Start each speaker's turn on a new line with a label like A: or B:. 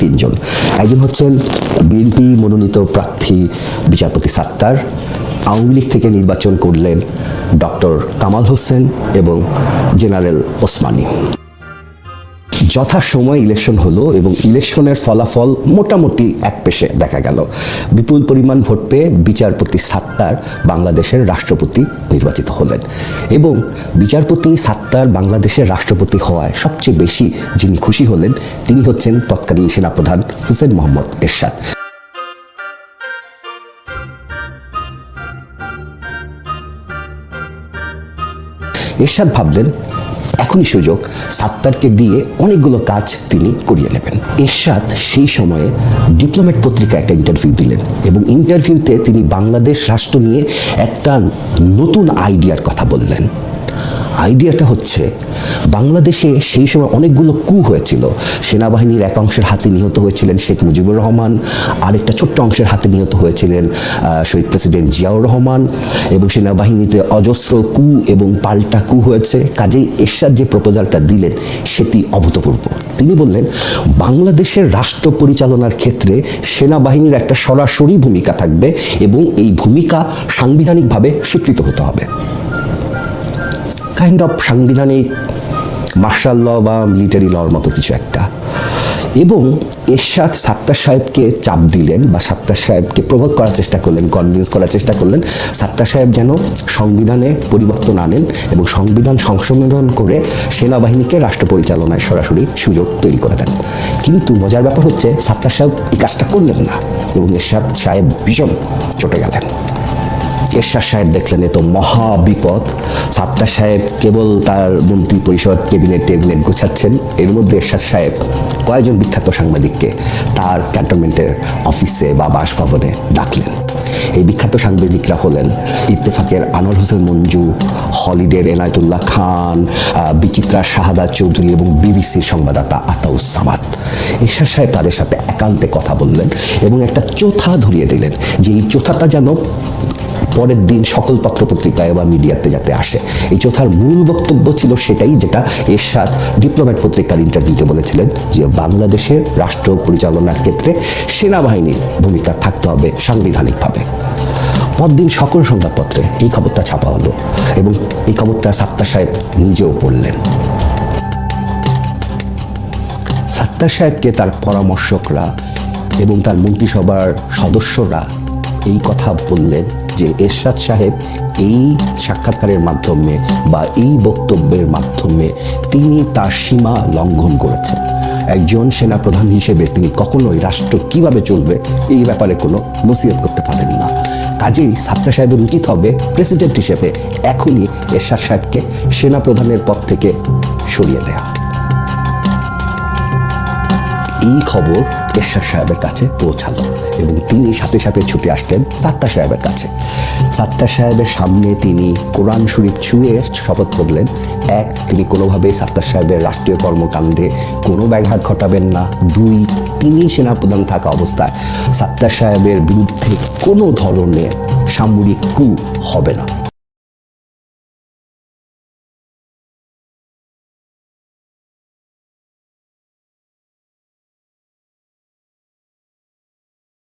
A: তিনজন। একজন হচ্ছেন বিএনপি মনোনীত প্রার্থী বিচারপতি সাত্তার। আওয়ামী লীগ থেকে নির্বাচন করলেন ডক্টর কামাল হোসেন এবং জেনারেল ওসমানী। যথাসময়ে ইলেকশন হলো এবং ইলেকশনের ফলাফল মোটামুটি এক পেশে দেখা গেল। বিপুল পরিমাণ ভোট পেয়ে বিচারপতি সাত্তার বাংলাদেশের রাষ্ট্রপতি নির্বাচিত হলেন এবং বিচারপতি সাত্তার বাংলাদেশের রাষ্ট্রপতি হওয়ায় সবচেয়ে বেশি যিনি খুশি হলেন তিনি হচ্ছেন তৎকালীন সেনাপ্রধান হুসেন মোহাম্মদ এরশাদ। এরশাদ ভাবলেন, এখনই সুযোগ। সাত্তারকে দিয়ে অনেকগুলো কাজ তিনি করিয়ে নেবেন। এরশাদ সেই সময়ে ডিপ্লোমেট পত্রিকা একটা ইন্টারভিউ দিলেন এবং ইন্টারভিউতে তিনি বাংলাদেশ রাষ্ট্র নিয়ে একটা নতুন আইডিয়ার কথা বললেন। আইডিয়াটা হচ্ছে, বাংলাদেশে সেই সময় অনেকগুলো কু হয়েছিল। সেনাবাহিনীর এক অংশের হাতে নিহত হয়েছিলেন শেখ মুজিবুর রহমান, আরেকটা ছোট্ট অংশের হাতে নিহত হয়েছিলেন শহীদ প্রেসিডেন্ট জিয়াউর রহমান এবং সেনাবাহিনীতে অজস্র কু এবং পাল্টা কু হয়েছে। কাজেই এরশাদ যে প্রপোজালটা দিলেন, সেটি অভূতপূর্ব। তিনি বললেন, বাংলাদেশের রাষ্ট্র পরিচালনার ক্ষেত্রে সেনাবাহিনীর একটা সরাসরি ভূমিকা থাকবে এবং এই ভূমিকা সাংবিধানিকভাবে স্বীকৃত হতে হবে। কাইন্ড অফ সাংবিধানিক মার্শাল ল বা মিলিটারি লর মতো কিছু একটা। এবং এরশাদ সাত্তার সাহেবকে চাপ দিলেন বা সাত্তার সাহেবকে প্রভোগ করার চেষ্টা করলেন কনভিন্স করার চেষ্টা করলেন, সাত্তার সাহেব যেন সংবিধানে পরিবর্তন আনেন এবং সংবিধান সংশোধন করে সেনাবাহিনীকে রাষ্ট্র পরিচালনায় সরাসরি সুযোগ তৈরি করে দেন। কিন্তু মজার ব্যাপার হচ্ছে, সাত্তার সাহেব এই কাজটা করলেন না এবং এরশাদ সাহেব ভীষণ চটে গেলেন। এরশাদ সাহেব দেখলেন এ তো মহা বিপদ। সাত্তার সাহেব কেবল তার মন্ত্রী পরিষদ, ক্যাবিনেট গোছাচ্ছেন। এর মধ্যে এরশাদ সাহেব কয়েকজন বিখ্যাত সাংবাদিককে তার ক্যান্টনমেন্টের অফিসে বা বাসভবনে ডাকলেন। এই বিখ্যাত সাংবাদিকরা হলেন ইত্তেফাকের আনোয়ার হোসেন মঞ্জু, হলিডের এনায়তুল্লাহ খান বিচিত্রা শাহাদা চৌধুরী এবং বিবিসির সংবাদদাতা আতাউস সামাদ। এরশাদ সাহেব তাদের সাথে একান্তে কথা বললেন এবং একটা চোথা ধরিয়ে দিলেন যে এই চোথাটা যেন পরের দিন সকল পত্রপত্রিকায় বা মিডিয়াতে যাতে আসে। এই চোথার মূল বক্তব্য ছিল সেটাই যেটা এরশাদ ডিপ্লোম্যাট পত্রিকার ইন্টারভিউতে বলেছিলেন যে বাংলাদেশের রাষ্ট্র পরিচালনার ক্ষেত্রে সেনাবাহিনীর ভূমিকা থাকতে হবে সাংবিধানিকভাবে। পরদিন সকল সংবাদপত্রে এই খবরটা ছাপা হলো এবং এই খবরটা সাত্তার সাহেব নিজেও পড়লেন। সাত্তার সাহেবকে তার পরামর্শকরা এবং তার মন্ত্রিসভার সদস্যরা এই কথা বললেন যে এরশাদ সাহেব এই সাক্ষাৎকারের মাধ্যমে বা এই বক্তব্যের মাধ্যমে তিনি তার সীমা লঙ্ঘন করেছেন। একজন সেনাপ্রধান হিসেবে তিনি কখনোই রাষ্ট্র কীভাবে চলবে এই ব্যাপারে কোনো নসিহত করতে পারেন না। কাজেই সাত্তার সাহেবের উচিত হবে প্রেসিডেন্ট হিসেবে এখনই এরশাদ সাহেবকে সেনাপ্রধানের পদ থেকে সরিয়ে দেয়া। এই খবর এরশাদ সাহেবের কাছে পৌঁছালো। এবং তিনি সাথে সাথে ছুটে আসলেন সাত্তার সাহেবের কাছে। সাত্তার সাহেবের সামনে তিনি কোরআন শরীফ ছুঁয়ে শপথ করলেন। এক, তিনি কোনোভাবেই সাত্তার সাহেবের রাষ্ট্রীয় কর্মকাণ্ডে কোনো ব্যাঘাত ঘটাবেন না। দুই, তিনি সেনাপ্রধান থাকা অবস্থায় সাত্তার সাহেবের বিরুদ্ধে কোনো ধরনের সামরিক কু হবে না।